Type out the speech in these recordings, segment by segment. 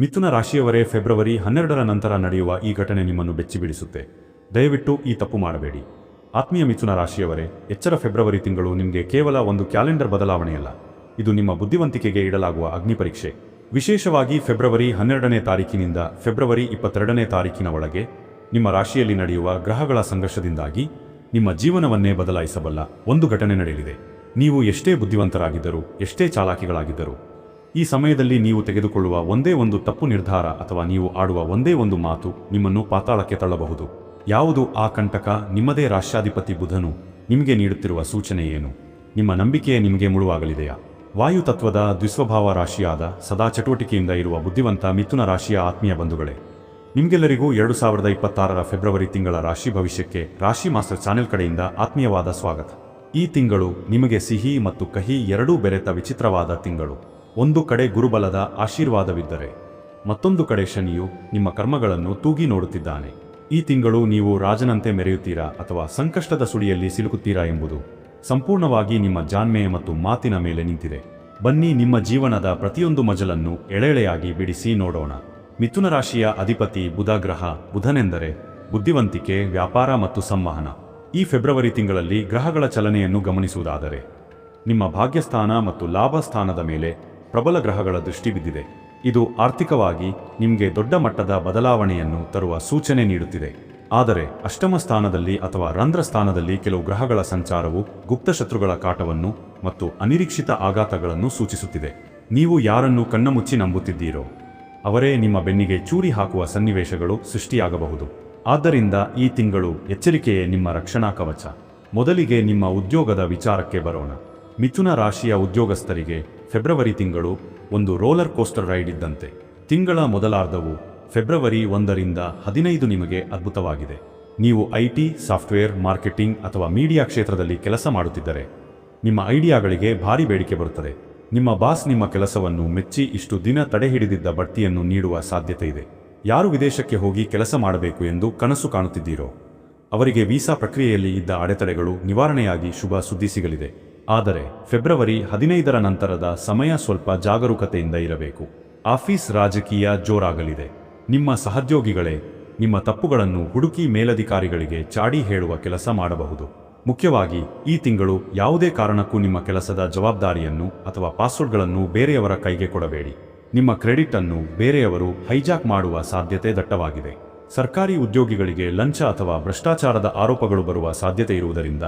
ಮಿಥುನ ರಾಶಿಯವರೇ ಫೆಬ್ರವರಿ ಹನ್ನೆರಡರ ನಂತರ ನಡೆಯುವ ಈ ಘಟನೆ ನಿಮ್ಮನ್ನು ಬೆಚ್ಚಿಬಿಡಿಸುತ್ತೆ. ದಯವಿಟ್ಟು ಈ ತಪ್ಪು ಮಾಡಬೇಡಿ. ಆತ್ಮೀಯ ಮಿಥುನ ರಾಶಿಯವರೇ, ಎಚ್ಚರ ಫೆಬ್ರವರಿ ತಿಂಗಳು ನಿಮಗೆ ಕೇವಲ ಒಂದು ಕ್ಯಾಲೆಂಡರ್ ಬದಲಾವಣೆಯಲ್ಲ ಇದು ನಿಮ್ಮ ಬುದ್ಧಿವಂತಿಕೆಗೆ ಇಡಲಾಗುವ ಅಗ್ನಿಪರೀಕ್ಷೆ ವಿಶೇಷವಾಗಿ ಫೆಬ್ರವರಿ ಹನ್ನೆರಡನೇ ತಾರೀಕಿನಿಂದ ಫೆಬ್ರವರಿ ಇಪ್ಪತ್ತೆರಡನೇ ತಾರೀಕಿನ ಒಳಗೆ ನಿಮ್ಮ ರಾಶಿಯಲ್ಲಿ ನಡೆಯುವ ಗ್ರಹಗಳ ಸಂಘರ್ಷದಿಂದಾಗಿ ನಿಮ್ಮ ಜೀವನವನ್ನೇ ಬದಲಾಯಿಸಬಲ್ಲ ಒಂದು ಘಟನೆ ನಡೆಯಲಿದೆ. ನೀವು ಎಷ್ಟೇ ಬುದ್ಧಿವಂತರಾಗಿದ್ದರೂ, ಎಷ್ಟೇ ಚಾಲಾಕಿಗಳಾಗಿದ್ದರೂ ಈ ಸಮಯದಲ್ಲಿ ನೀವು ತೆಗೆದುಕೊಳ್ಳುವ ಒಂದೇ ಒಂದು ತಪ್ಪು ನಿರ್ಧಾರ ಅಥವಾ ನೀವು ಆಡುವ ಒಂದೇ ಒಂದು ಮಾತು ನಿಮ್ಮನ್ನು ಪಾತಾಳಕ್ಕೆ ತಳ್ಳಬಹುದು. ಯಾವುದು ಆ ಕಂಟಕ? ನಿಮ್ಮದೇ ರಾಷ್ಟ್ರಾಧಿಪತಿ ಬುಧನು. ನಿಮಗೆ ನೀಡುತ್ತಿರುವ ಸೂಚನೆ ಏನು? ನಿಮ್ಮ ನಂಬಿಕೆಯೇ ನಿಮಗೆ ಮುಳುವಾಗಲಿದೆಯಾ? ವಾಯು ತತ್ವದ ದ್ವಿಸ್ವಭಾವ ರಾಶಿಯಾದ ಸದಾ ಚಟುವಟಿಕೆಯಿಂದ ಇರುವ ಬುದ್ಧಿವಂತ ಮಿಥುನ ರಾಶಿಯ ಆತ್ಮೀಯ ಬಂಧುಗಳೇ, ನಿಮಗೆಲ್ಲರಿಗೂ ಎರಡು ಸಾವಿರದ ಇಪ್ಪತ್ತಾರರ ಫೆಬ್ರವರಿ ತಿಂಗಳ ರಾಶಿ ಭವಿಷ್ಯಕ್ಕೆ ರಾಶಿ ಮಾಸ್ಟರ್ ಚಾನೆಲ್ ಕಡೆಯಿಂದ ಆತ್ಮೀಯವಾದ ಸ್ವಾಗತ. ಈ ತಿಂಗಳು ನಿಮಗೆ ಸಿಹಿ ಮತ್ತು ಕಹಿ ಎರಡೂ ಬೆರೆತ ವಿಚಿತ್ರವಾದ ತಿಂಗಳು. ಒಂದು ಕಡೆ ಗುರುಬಲದ ಆಶೀರ್ವಾದವಿದ್ದರೆ, ಮತ್ತೊಂದು ಕಡೆ ಶನಿಯು ನಿಮ್ಮ ಕರ್ಮಗಳನ್ನು ತೂಗಿ ನೋಡುತ್ತಿದ್ದಾನೆ. ಈ ತಿಂಗಳು ನೀವು ರಾಜನಂತೆ ಮೆರೆಯುತ್ತೀರಾ ಅಥವಾ ಸಂಕಷ್ಟದ ಸುಳಿಯಲ್ಲಿ ಸಿಲುಕುತ್ತೀರಾ ಎಂಬುದು ಸಂಪೂರ್ಣವಾಗಿ ನಿಮ್ಮ ಜಾನ್ಮೆ ಮತ್ತು ಮಾತಿನ ಮೇಲೆ ನಿಂತಿದೆ. ಬನ್ನಿ ನಿಮ್ಮ ಜೀವನದ ಪ್ರತಿಯೊಂದು ಮಜಲನ್ನು ಎಳೆಳೆಯಾಗಿ ಬಿಡಿಸಿ ನೋಡೋಣ. ಮಿಥುನ ರಾಶಿಯ ಅಧಿಪತಿ ಬುಧಗ್ರಹ ಬುಧನೆಂದರೆ ಬುದ್ಧಿವಂತಿಕೆ, ವ್ಯಾಪಾರ ಮತ್ತು ಸಂವಹನ. ಈ ಫೆಬ್ರವರಿ ತಿಂಗಳಲ್ಲಿ ಗ್ರಹಗಳ ಚಲನೆಯನ್ನು ಗಮನಿಸುವುದಾದರೆ, ನಿಮ್ಮ ಭಾಗ್ಯಸ್ಥಾನ ಮತ್ತು ಲಾಭ ಸ್ಥಾನದ ಮೇಲೆ ಪ್ರಬಲ ಗ್ರಹಗಳ ದೃಷ್ಟಿ ಬಿದ್ದಿದೆ. ಇದು ಆರ್ಥಿಕವಾಗಿ ನಿಮಗೆ ದೊಡ್ಡ ಮಟ್ಟದ ಬದಲಾವಣೆಯನ್ನು ತರುವ ಸೂಚನೆ ನೀಡುತ್ತಿದೆ. ಆದರೆ ಅಷ್ಟಮ ಸ್ಥಾನದಲ್ಲಿ ಅಥವಾ ರಂಧ್ರ ಸ್ಥಾನದಲ್ಲಿ ಕೆಲವು ಗ್ರಹಗಳ ಸಂಚಾರವು ಗುಪ್ತ ಶತ್ರುಗಳ ಕಾಟವನ್ನು ಮತ್ತು ಅನಿರೀಕ್ಷಿತ ಆಘಾತಗಳನ್ನು ಸೂಚಿಸುತ್ತಿದೆ. ನೀವು ಯಾರನ್ನು ಕಣ್ಣಮುಚ್ಚಿ ನಂಬುತ್ತಿದ್ದೀರೋ, ಅವರೇ ನಿಮ್ಮ ಬೆನ್ನಿಗೆ ಚೂರಿ ಹಾಕುವ ಸನ್ನಿವೇಶಗಳು ಸೃಷ್ಟಿಯಾಗಬಹುದು. ಆದ್ದರಿಂದ ಈ ತಿಂಗಳು ಎಚ್ಚರಿಕೆಯೇ ನಿಮ್ಮ ರಕ್ಷಣಾ ಕವಚ. ಮೊದಲಿಗೆ ನಿಮ್ಮ ಉದ್ಯೋಗದ ವಿಚಾರಕ್ಕೆ ಬರೋಣ. ಮಿಥುನ ರಾಶಿಯ ಉದ್ಯೋಗಸ್ಥರಿಗೆ ಫೆಬ್ರವರಿ ತಿಂಗಳು ಒಂದು ರೋಲರ್ ಕೋಸ್ಟರ್ ರೈಡ್ ಇದ್ದಂತೆ. ತಿಂಗಳ ಮೊದಲಾರ್ಧವು ಫೆಬ್ರವರಿ ಒಂದರಿಂದ ಹದಿನೈದು ನಿಮಗೆ ಅದ್ಭುತವಾಗಿದೆ. ನೀವು ಐಟಿ, ಸಾಫ್ಟ್ವೇರ್, ಮಾರ್ಕೆಟಿಂಗ್ ಅಥವಾ ಮೀಡಿಯಾ ಕ್ಷೇತ್ರದಲ್ಲಿ ಕೆಲಸ ಮಾಡುತ್ತಿದ್ದರೆ, ನಿಮ್ಮ ಐಡಿಯಾಗಳಿಗೆ ಭಾರಿ ಬೇಡಿಕೆ ಬರುತ್ತದೆ. ನಿಮ್ಮ ಬಾಸ್ ನಿಮ್ಮ ಕೆಲಸವನ್ನು ಮೆಚ್ಚಿ ಇಷ್ಟು ದಿನ ತಡೆ ಹಿಡಿದಿದ್ದ ಬಡ್ತಿಯನ್ನು ನೀಡುವ ಸಾಧ್ಯತೆ ಇದೆ. ಯಾರು ವಿದೇಶಕ್ಕೆ ಹೋಗಿ ಕೆಲಸ ಮಾಡಬೇಕು ಎಂದು ಕನಸು ಕಾಣುತ್ತಿದ್ದೀರೋ, ಅವರಿಗೆ ವೀಸಾ ಪ್ರಕ್ರಿಯೆಯಲ್ಲಿ ಇದ್ದ ಅಡೆತಡೆಗಳು ನಿವಾರಣೆಯಾಗಿ ಶುಭ ಸುದ್ದಿ ಸಿಗಲಿದೆ. ಆದರೆ ಫೆಬ್ರವರಿ ಹದಿನೈದರ ನಂತರದ ಸಮಯ ಸ್ವಲ್ಪ ಜಾಗರೂಕತೆಯಿಂದ ಇರಬೇಕು. ಆಫೀಸ್ ರಾಜಕೀಯ ಜೋರಾಗಲಿದೆ. ನಿಮ್ಮ ಸಹೋದ್ಯೋಗಿಗಳೇ, ನಿಮ್ಮ ತಪ್ಪುಗಳನ್ನು ಹುಡುಕಿ ಮೇಲಧಿಕಾರಿಗಳಿಗೆ ಚಾಡಿ ಹೇಳುವ ಕೆಲಸ ಮಾಡಬಹುದು. ಮುಖ್ಯವಾಗಿ, ಈ ತಿಂಗಳು ಯಾವುದೇ ಕಾರಣಕ್ಕೂ ನಿಮ್ಮ ಕೆಲಸದ ಜವಾಬ್ದಾರಿಯನ್ನು ಅಥವಾ ಪಾಸ್ವರ್ಡ್ಗಳನ್ನು ಬೇರೆಯವರ ಕೈಗೆ ಕೊಡಬೇಡಿ. ನಿಮ್ಮ ಕ್ರೆಡಿಟ್ ಅನ್ನು ಬೇರೆಯವರು ಹೈಜಾಕ್ ಮಾಡುವ ಸಾಧ್ಯತೆ ದಟ್ಟವಾಗಿದೆ. ಸರ್ಕಾರಿ ಉದ್ಯೋಗಿಗಳಿಗೆ ಲಂಚ ಅಥವಾ ಭ್ರಷ್ಟಾಚಾರದ ಆರೋಪಗಳು ಬರುವ ಸಾಧ್ಯತೆ ಇರುವುದರಿಂದ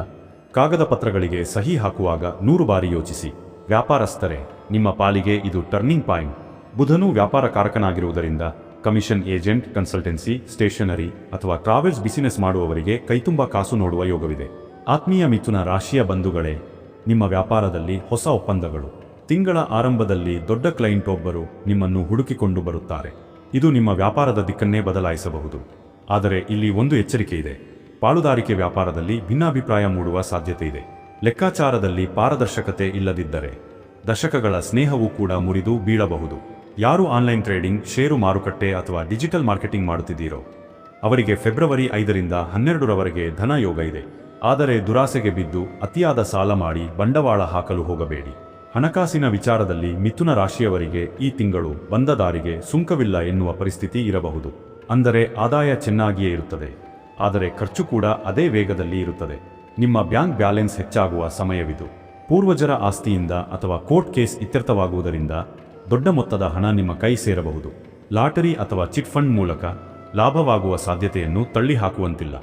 ಕಾಗದ ಪತ್ರಗಳಿಗೆ ಸಹಿ ಹಾಕುವಾಗ ನೂರು ಬಾರಿ ಯೋಚಿಸಿ. ವ್ಯಾಪಾರಸ್ಥರೇ, ನಿಮ್ಮ ಪಾಲಿಗೆ ಇದು ಟರ್ನಿಂಗ್ ಪಾಯಿಂಟ್ ಬುಧನು ವ್ಯಾಪಾರ ಕಾರಕನಾಗಿರುವುದರಿಂದ ಕಮಿಷನ್ ಏಜೆಂಟ್, ಕನ್ಸಲ್ಟೆನ್ಸಿ, ಸ್ಟೇಷನರಿ ಅಥವಾ ಟ್ರಾವೆಲ್ಸ್ ಬಿಸಿನೆಸ್ ಮಾಡುವವರಿಗೆ ಕೈತುಂಬ ಕಾಸು ನೋಡುವ ಯೋಗವಿದೆ. ಆತ್ಮೀಯ ಮಿಥುನ ರಾಶಿಯ ಬಂಧುಗಳೇ, ನಿಮ್ಮ ವ್ಯಾಪಾರದಲ್ಲಿ ಹೊಸ ಒಪ್ಪಂದಗಳು. ತಿಂಗಳ ಆರಂಭದಲ್ಲಿ ದೊಡ್ಡ ಕ್ಲೈಂಟ್ ಒಬ್ಬರು ನಿಮ್ಮನ್ನು ಹುಡುಕಿಕೊಂಡು ಬರುತ್ತಾರೆ. ಇದು ನಿಮ್ಮ ವ್ಯಾಪಾರದ ದಿಕ್ಕನ್ನೇ ಬದಲಾಯಿಸಬಹುದು. ಆದರೆ ಇಲ್ಲಿ ಒಂದು ಎಚ್ಚರಿಕೆ ಇದೆ. ಪಾಲುದಾರಿಕೆ ವ್ಯಾಪಾರದಲ್ಲಿ ಭಿನ್ನಾಭಿಪ್ರಾಯ ಮೂಡುವ ಸಾಧ್ಯತೆ ಇದೆ ಲೆಕ್ಕಾಚಾರದಲ್ಲಿ ಪಾರದರ್ಶಕತೆ ಇಲ್ಲದಿದ್ದರೆ ದಶಕಗಳ ಸ್ನೇಹವೂ ಕೂಡ ಮುರಿದು ಬೀಳಬಹುದು. ಯಾರು ಆನ್ಲೈನ್ ಟ್ರೇಡಿಂಗ್, ಷೇರು ಮಾರುಕಟ್ಟೆ ಅಥವಾ ಡಿಜಿಟಲ್ ಮಾರ್ಕೆಟಿಂಗ್ ಮಾಡುತ್ತಿದ್ದೀರೋ, ಅವರಿಗೆ ಫೆಬ್ರವರಿ ಐದರಿಂದ ಹನ್ನೆರಡರವರೆಗೆ ಧನ ಯೋಗ ಇದೆ. ಆದರೆ ದುರಾಸೆಗೆ ಬಿದ್ದು ಅತಿಯಾದ ಸಾಲ ಮಾಡಿ ಬಂಡವಾಳ ಹಾಕಲು ಹೋಗಬೇಡಿ. ಹಣಕಾಸಿನ ವಿಚಾರದಲ್ಲಿ ಮಿಥುನ ರಾಶಿಯವರಿಗೆ ಈ ತಿಂಗಳು ಬಂದ ದಾರಿಗೆ ಸುಂಕವಿಲ್ಲ ಎನ್ನುವ ಪರಿಸ್ಥಿತಿ ಇರಬಹುದು. ಅಂದರೆ ಆದಾಯ ಚೆನ್ನಾಗಿಯೇ ಇರುತ್ತದೆ. ಆದರೆ ಖರ್ಚು ಕೂಡ ಅದೇ ವೇಗದಲ್ಲಿ ಇರುತ್ತದೆ. ನಿಮ್ಮ ಬ್ಯಾಂಕ್ ಬ್ಯಾಲೆನ್ಸ್ ಹೆಚ್ಚಾಗುವ ಸಮಯವಿದು. ಪೂರ್ವಜರ ಆಸ್ತಿಯಿಂದ ಅಥವಾ ಕೋರ್ಟ್ ಕೇಸ್ ಇತ್ಯರ್ಥವಾಗುವುದರಿಂದ ದೊಡ್ಡ ಮೊತ್ತದ ಹಣ ನಿಮ್ಮ ಕೈ ಸೇರಬಹುದು. ಲಾಟರಿ ಅಥವಾ ಚಿಟ್ ಫಂಡ್ ಮೂಲಕ ಲಾಭವಾಗುವ ಸಾಧ್ಯತೆಯನ್ನು ತಳ್ಳಿಹಾಕುವಂತಿಲ್ಲ.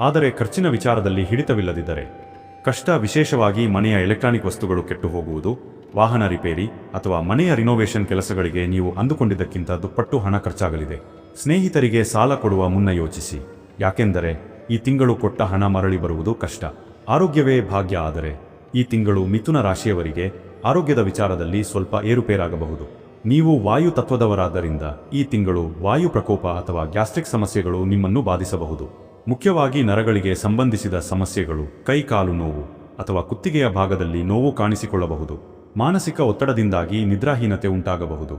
ಆದರೆ ಖರ್ಚಿನ ವಿಚಾರದಲ್ಲಿ ಹಿಡಿತವಿಲ್ಲದಿದ್ದರೆ, ಕಷ್ಟ ವಿಶೇಷವಾಗಿ ಮನೆಯ ಎಲೆಕ್ಟ್ರಾನಿಕ್ ವಸ್ತುಗಳು ಕೆಟ್ಟು ಹೋಗುವುದು ವಾಹನ ರಿಪೇರಿ ಅಥವಾ ಮನೆಯ ರಿನೋವೇಷನ್ ಕೆಲಸಗಳಿಗೆ ನೀವು ಅಂದುಕೊಂಡಿದ್ದಕ್ಕಿಂತ ದುಪ್ಪಟ್ಟು ಹಣ ಖರ್ಚಾಗಲಿದೆ. ಸ್ನೇಹಿತರಿಗೆ ಸಾಲ ಕೊಡುವ ಮುನ್ನ ಯೋಚಿಸಿ. ಯಾಕೆಂದರೆ ಈ ತಿಂಗಳು ಕೊಟ್ಟ ಹಣ ಮರಳಿ ಬರುವುದು ಕಷ್ಟ. ಆರೋಗ್ಯವೇ ಭಾಗ್ಯ ಆದರೆ ಈ ತಿಂಗಳು ಮಿಥುನ ರಾಶಿಯವರಿಗೆ ಆರೋಗ್ಯದ ವಿಚಾರದಲ್ಲಿ ಸ್ವಲ್ಪ ಏರುಪೇರಾಗಬಹುದು. ನೀವು ವಾಯು ತತ್ವದವರಾದ್ದರಿಂದ ಈ ತಿಂಗಳು ವಾಯು ಪ್ರಕೋಪ ಅಥವಾ ಗ್ಯಾಸ್ಟ್ರಿಕ್ ಸಮಸ್ಯೆಗಳು ನಿಮ್ಮನ್ನು ಬಾಧಿಸಬಹುದು. ಮುಖ್ಯವಾಗಿ ನರಗಳಿಗೆ ಸಂಬಂಧಿಸಿದ ಸಮಸ್ಯೆಗಳು ಕೈ ಕಾಲು ನೋವು ಅಥವಾ ಕುತ್ತಿಗೆಯ ಭಾಗದಲ್ಲಿ ನೋವು ಕಾಣಿಸಿಕೊಳ್ಳಬಹುದು. ಮಾನಸಿಕ ಒತ್ತಡದಿಂದಾಗಿ ನಿದ್ರಾಹೀನತೆ ಉಂಟಾಗಬಹುದು.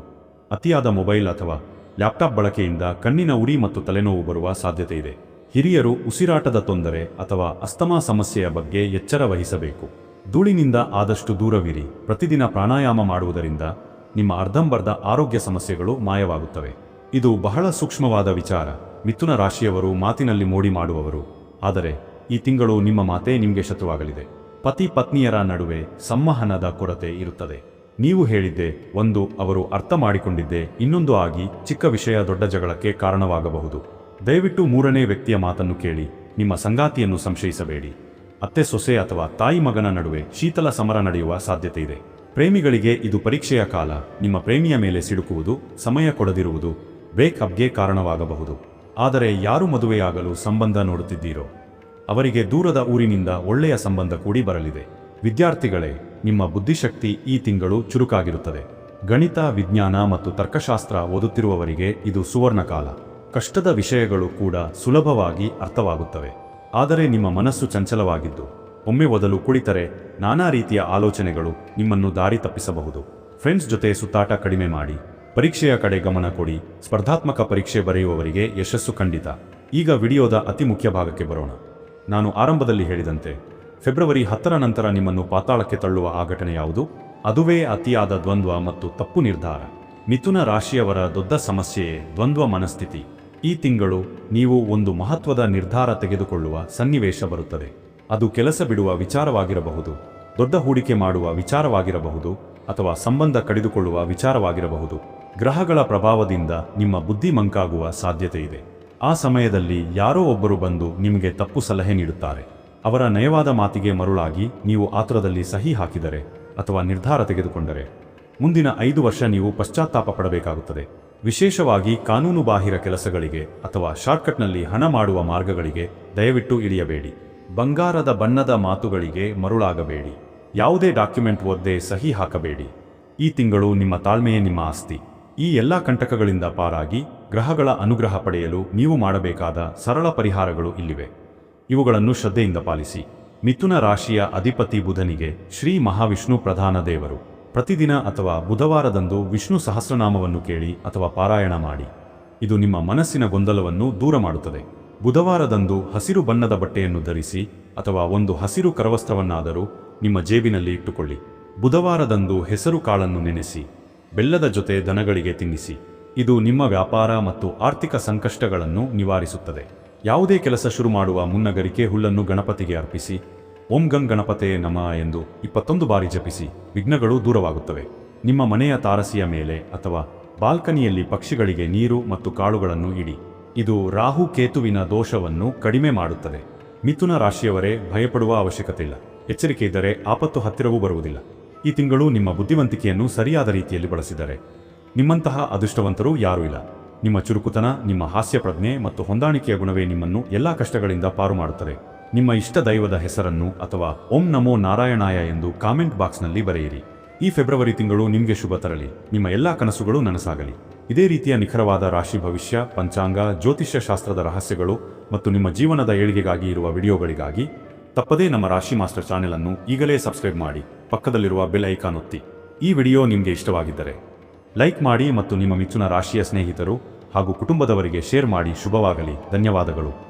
ಅತಿಯಾದ ಮೊಬೈಲ್ ಅಥವಾ ಲ್ಯಾಪ್ಟಾಪ್ ಬಳಕೆಯಿಂದ ಕಣ್ಣಿನ ಉರಿ ಮತ್ತು ತಲೆನೋವು ಬರುವ ಸಾಧ್ಯತೆ ಇದೆ. ಹಿರಿಯರು ಉಸಿರಾಟದ ತೊಂದರೆ ಅಥವಾ ಅಸ್ತಮಾ ಸಮಸ್ಯೆಯ ಬಗ್ಗೆ ಎಚ್ಚರ ವಹಿಸಬೇಕು. ಧೂಳಿನಿಂದ ಆದಷ್ಟು ದೂರವಿರಿ. ಪ್ರತಿದಿನ ಪ್ರಾಣಾಯಾಮ ಮಾಡುವುದರಿಂದ ನಿಮ್ಮ ಅರ್ಧಂಬರ್ಧ ಆರೋಗ್ಯ ಸಮಸ್ಯೆಗಳು ಮಾಯವಾಗುತ್ತವೆ. ಇದು ಬಹಳ ಸೂಕ್ಷ್ಮವಾದ ವಿಚಾರ. ಮಿಥುನ ರಾಶಿಯವರು ಮಾತಿನಲ್ಲಿ ಮೋಡಿ ಮಾಡುವವರು. ಆದರೆ ಈ ತಿಂಗಳು ನಿಮ್ಮ ಮಾತೇ ನಿಮಗೆ ಶತ್ರುವಾಗಲಿದೆ. ಪತಿ ಪತ್ನಿಯರ ನಡುವೆ ಸಂವಹನದ ಕೊರತೆ ಇರುತ್ತದೆ. ನೀವು ಹೇಳಿದ್ದೆ, ಒಂದು ಅವರು ಅರ್ಥ ಮಾಡಿಕೊಂಡಿದ್ದೆ ಇನ್ನೊಂದು ಆಗಿ ಚಿಕ್ಕ ವಿಷಯ ದೊಡ್ಡ ಜಗಳಕ್ಕೆ ಕಾರಣವಾಗಬಹುದು. ದಯವಿಟ್ಟು ಮೂರನೇ ವ್ಯಕ್ತಿಯ ಮಾತನ್ನು ಕೇಳಿ, ನಿಮ್ಮ ಸಂಗಾತಿಯನ್ನು ಸಂಶಯಿಸಬೇಡಿ. ಅತ್ತೆ ಸೊಸೆ ಅಥವಾ ತಾಯಿ ಮಗನ ನಡುವೆ ಶೀತಲ ಸಮರ ನಡೆಯುವ ಸಾಧ್ಯತೆ ಇದೆ. ಪ್ರೇಮಿಗಳಿಗೆ ಇದು ಪರೀಕ್ಷೆಯ ಕಾಲ, ನಿಮ್ಮ ಪ್ರೇಮಿಯ ಮೇಲೆ ಸಿಡುಕುವುದು, ಸಮಯ ಕೊಡದಿರುವುದು ಬ್ರೇಕಪ್ಗೆ ಕಾರಣವಾಗಬಹುದು. ಆದರೆ ಯಾರು ಮದುವೆಯಾಗಲು ಸಂಬಂಧ ನೋಡುತ್ತಿದ್ದೀರೋ, ಅವರಿಗೆ ದೂರದ ಊರಿನಿಂದ ಒಳ್ಳೆಯ ಸಂಬಂಧ ಕೂಡಿ ಬರಲಿದೆ. ವಿದ್ಯಾರ್ಥಿಗಳೇ ನಿಮ್ಮ ಬುದ್ಧಿಶಕ್ತಿ ಈ ತಿಂಗಳು ಚುರುಕಾಗಿರುತ್ತದೆ. ಗಣಿತ, ವಿಜ್ಞಾನ ಮತ್ತು ತರ್ಕಶಾಸ್ತ್ರ ಓದುತ್ತಿರುವವರಿಗೆ ಇದು ಸುವರ್ಣಕಾಲ. ಕಷ್ಟದ ವಿಷಯಗಳು ಕೂಡ ಸುಲಭವಾಗಿ ಅರ್ಥವಾಗುತ್ತವೆ. ಆದರೆ ನಿಮ್ಮ ಮನಸ್ಸು ಚಂಚಲವಾಗಿದ್ದು, ಒಮ್ಮೆ ಓದಲು ಕುಳಿತರೆ ನಾನಾ ರೀತಿಯ ಆಲೋಚನೆಗಳು ನಿಮ್ಮನ್ನು ದಾರಿ ತಪ್ಪಿಸಬಹುದು. ಫ್ರೆಂಡ್ಸ್ ಜೊತೆ ಸುತ್ತಾಟ ಕಡಿಮೆ ಮಾಡಿ, ಪರೀಕ್ಷೆಯ ಕಡೆ ಗಮನ ಕೊಡಿ, ಸ್ಪರ್ಧಾತ್ಮಕ ಪರೀಕ್ಷೆ ಬರೆಯುವವರಿಗೆ ಯಶಸ್ಸು ಖಂಡಿತ. ಈಗ ವಿಡಿಯೋದ ಅತಿ ಮುಖ್ಯ ಭಾಗಕ್ಕೆ ಬರೋಣ. ನಾನು ಆರಂಭದಲ್ಲಿ ಹೇಳಿದಂತೆ ಫೆಬ್ರವರಿ ಹತ್ತರ ನಂತರ ನಿಮ್ಮನ್ನು ಪಾತಾಳಕ್ಕೆ ತಳ್ಳುವ ಆ ಘಟನೆ ಯಾವುದು? ಅದುವೇ ಅತಿಯಾದ ದ್ವಂದ್ವ ಮತ್ತು ತಪ್ಪು ನಿರ್ಧಾರ. ಮಿಥುನ ರಾಶಿಯವರ ದೊಡ್ಡ ಸಮಸ್ಯೆಯೇ ದ್ವಂದ್ವ ಮನಸ್ಥಿತಿ. ಈ ತಿಂಗಳು ನೀವು ಒಂದು ಮಹತ್ವದ ನಿರ್ಧಾರ ತೆಗೆದುಕೊಳ್ಳುವ ಸನ್ನಿವೇಶ ಬರುತ್ತದೆ. ಅದು ಕೆಲಸ ಬಿಡುವ ವಿಚಾರವಾಗಿರಬಹುದು, ದೊಡ್ಡ ಹೂಡಿಕೆ ಮಾಡುವ ವಿಚಾರವಾಗಿರಬಹುದು ಅಥವಾ ಸಂಬಂಧ ಕಡಿದುಕೊಳ್ಳುವ ವಿಚಾರವಾಗಿರಬಹುದು. ಗ್ರಹಗಳ ಪ್ರಭಾವದಿಂದ ನಿಮ್ಮ ಬುದ್ಧಿ ಮಂಕಾಗುವ ಸಾಧ್ಯತೆ ಇದೆ. ಆ ಸಮಯದಲ್ಲಿ ಯಾರೋ ಒಬ್ಬರು ಬಂದು ನಿಮಗೆ ತಪ್ಪು ಸಲಹೆ ನೀಡುತ್ತಾರೆ. ಅವರ ನಯವಾದ ಮಾತಿಗೆ ಮರುಳಾಗಿ ನೀವು ಆತುರದಲ್ಲಿ ಸಹಿ ಹಾಕಿದರೆ ಅಥವಾ ನಿರ್ಧಾರ ತೆಗೆದುಕೊಂಡರೆ. ಮುಂದಿನ ಐದು ವರ್ಷ ನೀವು ಪಶ್ಚಾತ್ತಾಪ ಪಡಬೇಕಾಗುತ್ತದೆ. ವಿಶೇಷವಾಗಿ ಕಾನೂನುಬಾಹಿರ ಕೆಲಸಗಳಿಗೆ ಅಥವಾ ಶಾರ್ಟ್ಕಟ್ನಲ್ಲಿ ಹಣ ಮಾಡುವ ಮಾರ್ಗಗಳಿಗೆ ದಯವಿಟ್ಟು ಇಳಿಯಬೇಡಿ. ಬಂಗಾರದ ಬಣ್ಣದ ಮಾತುಗಳಿಗೆ ಮರುಳಾಗಬೇಡಿ. ಯಾವುದೇ ಡಾಕ್ಯುಮೆಂಟ್ ಒದ್ದೆ ಸಹಿ ಹಾಕಬೇಡಿ. ಈ ತಿಂಗಳು ನಿಮ್ಮ ತಾಳ್ಮೆಯೇ ನಿಮ್ಮ ಆಸ್ತಿ. ಈ ಎಲ್ಲ ಕಂಟಕಗಳಿಂದ ಪಾರಾಗಿ ಗ್ರಹಗಳ ಅನುಗ್ರಹ ಪಡೆಯಲು ನೀವು ಮಾಡಬೇಕಾದ ಸರಳ ಪರಿಹಾರಗಳು ಇಲ್ಲಿವೆ. ಇವುಗಳನ್ನು ಶ್ರದ್ಧೆಯಿಂದ ಪಾಲಿಸಿ. ಮಿಥುನ ರಾಶಿಯ ಅಧಿಪತಿ ಬುಧನಿಗೆ ಶ್ರೀ ಮಹಾವಿಷ್ಣು ಪ್ರಧಾನ ದೇವರು. ಪ್ರತಿದಿನ ಅಥವಾ ಬುಧವಾರದಂದು ವಿಷ್ಣು ಸಹಸ್ರನಾಮವನ್ನು ಕೇಳಿ ಅಥವಾ ಪಾರಾಯಣ ಮಾಡಿ. ಇದು ನಿಮ್ಮ ಮನಸ್ಸಿನ ಗೊಂದಲವನ್ನು ದೂರ ಮಾಡುತ್ತದೆ. ಬುಧವಾರದಂದು ಹಸಿರು ಬಣ್ಣದ ಬಟ್ಟೆಯನ್ನು ಧರಿಸಿ ಅಥವಾ ಒಂದು ಹಸಿರು ಕರವಸ್ತ್ರವನ್ನಾದರೂ ನಿಮ್ಮ ಜೇಬಿನಲ್ಲಿ ಇಟ್ಟುಕೊಳ್ಳಿ. ಬುಧವಾರದಂದು ಹೆಸರು ಕಾಳನ್ನು ನೆನೆಸಿ. ಬೆಲ್ಲದ ಜೊತೆ ದನಗಳಿಗೆ ತಿನ್ನಿಸಿ. ಇದು ನಿಮ್ಮ ವ್ಯಾಪಾರ ಮತ್ತು ಆರ್ಥಿಕ ಸಂಕಷ್ಟಗಳನ್ನು ನಿವಾರಿಸುತ್ತದೆ. ಯಾವುದೇ ಕೆಲಸ ಶುರು ಮಾಡುವ ಮುನ್ನಗರಿಕೆ ಹುಲ್ಲನ್ನು ಗಣಪತಿಗೆ ಅರ್ಪಿಸಿ, ಓಂ ಗಂ ಗಣಪತೆ ನಮ ಎಂದು ಇಪ್ಪತ್ತೊಂದು ಬಾರಿ ಜಪಿಸಿ ವಿಘ್ನಗಳು ದೂರವಾಗುತ್ತವೆ. ನಿಮ್ಮ ಮನೆಯ ತಾರಸಿಯ ಮೇಲೆ ಅಥವಾ ಬಾಲ್ಕನಿಯಲ್ಲಿ ಪಕ್ಷಿಗಳಿಗೆ ನೀರು ಮತ್ತು ಕಾಳುಗಳನ್ನು ಇಡಿ. ಇದು ರಾಹು ಕೇತುವಿನ ದೋಷವನ್ನು ಕಡಿಮೆ ಮಾಡುತ್ತದೆ. ಮಿಥುನ ರಾಶಿಯವರೇ, ಭಯಪಡುವ ಅವಶ್ಯಕತೆ ಇಲ್ಲ ಎಚ್ಚರಿಕೆ ಇದ್ದರೆ ಆಪತ್ತು ಹತ್ತಿರವೂ ಬರುವುದಿಲ್ಲ. ಈ ತಿಂಗಳು ನಿಮ್ಮ ಬುದ್ಧಿವಂತಿಕೆಯನ್ನು ಸರಿಯಾದ ರೀತಿಯಲ್ಲಿ ಬಳಸಿದರೆ ನಿಮ್ಮಂತಹ ಅದೃಷ್ಟವಂತರು ಯಾರೂ ಇಲ್ಲ. ನಿಮ್ಮ ಚುರುಕುತನ, ನಿಮ್ಮ ಹಾಸ್ಯ ಪ್ರಜ್ಞೆ ಮತ್ತು ಹೊಂದಾಣಿಕೆಯ ಗುಣವೇ ನಿಮ್ಮನ್ನು ಎಲ್ಲಾ ಕಷ್ಟಗಳಿಂದ ಪಾರು ಮಾಡುತ್ತದೆ. ನಿಮ್ಮ ಇಷ್ಟ ದೈವದ ಹೆಸರನ್ನು ಅಥವಾ ಓಂ ನಮೋ ನಾರಾಯಣಾಯ ಎಂದು ಕಾಮೆಂಟ್ ಬಾಕ್ಸ್ನಲ್ಲಿ ಬರೆಯಿರಿ. ಈ ಫೆಬ್ರವರಿ ತಿಂಗಳು ನಿಮಗೆ ಶುಭ ತರಲಿ. ನಿಮ್ಮ ಎಲ್ಲಾ ಕನಸುಗಳು ನನಸಾಗಲಿ. ಇದೇ ರೀತಿಯ ನಿಖರವಾದ ರಾಶಿ ಭವಿಷ್ಯ, ಪಂಚಾಂಗ, ಜ್ಯೋತಿಷ್ಯ ಶಾಸ್ತ್ರದ ರಹಸ್ಯಗಳು ಮತ್ತು ನಿಮ್ಮ ಜೀವನದ ಏಳಿಗೆಗಾಗಿ ಇರುವ ವಿಡಿಯೋಗಳಿಗಾಗಿ ತಪ್ಪದೇ ನಮ್ಮ ರಾಶಿ ಮಾಸ್ಟರ್ ಚಾನೆಲ್ ಅನ್ನು ಈಗಲೇ ಸಬ್ಸ್ಕ್ರೈಬ್ ಮಾಡಿ, ಪಕ್ಕದಲ್ಲಿರುವ ಬೆಲ್ ಐಕಾನ್ ಒತ್ತಿ. ಈ ವಿಡಿಯೋ ನಿಮಗೆ ಇಷ್ಟವಾಗಿದ್ದರೆ ಲೈಕ್ ಮಾಡಿ ಮತ್ತು ನಿಮ್ಮ ಮಿಥುನ ರಾಶಿಯ ಸ್ನೇಹಿತರು ಹಾಗೂ ಕುಟುಂಬದವರಿಗೆ ಶೇರ್ ಮಾಡಿ ಶುಭವಾಗಲಿ. ಧನ್ಯವಾದಗಳು.